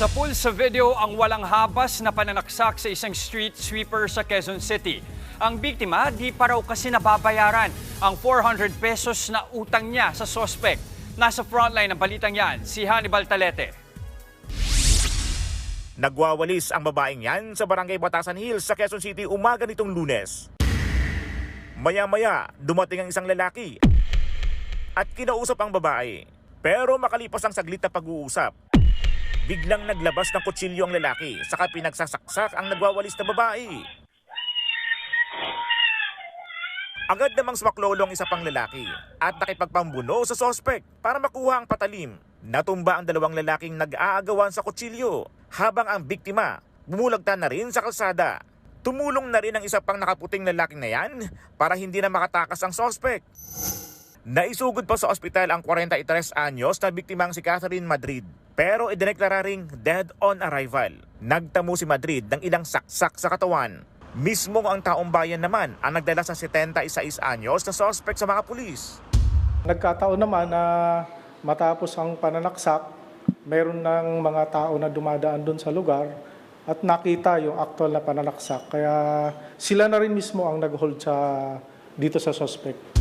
Sa pool sa video ang walang habas na pananaksak sa isang street sweeper sa Quezon City. Ang biktima di pa raw kasi nababayaran ang 400 pesos na utang niya sa sospek. Nasa frontline ng balitang yan, si Hannibal Talete. Nagwawalis ang babaeng yan sa barangay Batasan Hills sa Quezon City umaga nitong lunes. Maya-maya, dumating ang isang lalaki at kinausap ang babae. Pero makalipas ang saglit na pag-uusap, biglang naglabas ng kutsilyo ang lalaki saka pinagsasaksak ang nagwawalis na babae. Agad namang sumaklolong isa pang lalaki at nakipagpambuno sa sospek para makuha ang patalim. Natumba ang dalawang lalaking nag-aagawan sa kutsilyo habang ang biktima bumulagta na rin sa kalsada. Tumulong na rin ang isa pang nakaputing lalaking na yan para hindi na makatakas ang sospek. Naisugod pa sa ospital ang 43 anyos na biktimang si Catherine Madrid pero idineklara ring dead on arrival. Nagtamo si Madrid ng ilang saksak sa katawan. Mismo ang taong bayan naman ang nagdala sa 76 anyos na suspect sa mga pulis. Nagkataon naman na matapos ang pananaksak, mayroon ng mga tao na dumadaan doon sa lugar at nakita yung actual na pananaksak. Kaya sila na rin mismo ang nag-hold sa, dito sa suspect.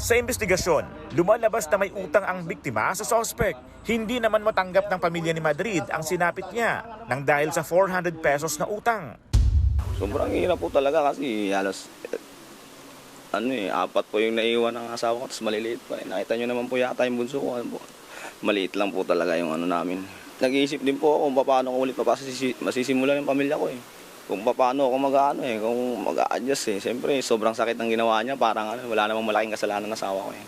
Sa investigasyon, lumalabas na may utang ang biktima sa suspect. Hindi naman matanggap ng pamilya ni Madrid ang sinapit niya nang dahil sa 400 pesos na utang. Sobrang hirap po talaga kasi halos eh, ano eh, apat po yung naiwan ng asawa ko, tapos maliliit pa eh. Nakita nyo naman po yata yung bunso ko. Ano. Maliit lang po talaga yung ano namin. Nag-iisip din po ako kung paano ko ulit masisimulan yung pamilya ko eh. Kung paano ako mag-ano eh, kung mag-a-adjust eh. Siyempre, sobrang sakit ng ginawa niya, parang ano, wala namang malaking kasalanan ng asawa ko eh.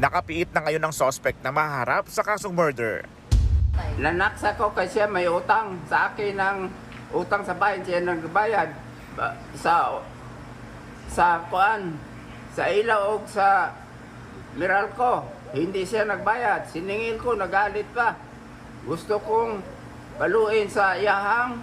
Nakapiit na ngayon ang suspect na maharap sa kasong murder. Nanaksa ko kasi siya may utang sa akin ng utang sa bahay siya nagbayad Ba- sa sa kuan sa ilaw o sa Meralco hindi siya nagbayad siningil ko nagalit pa gusto kong baluin sa iyahang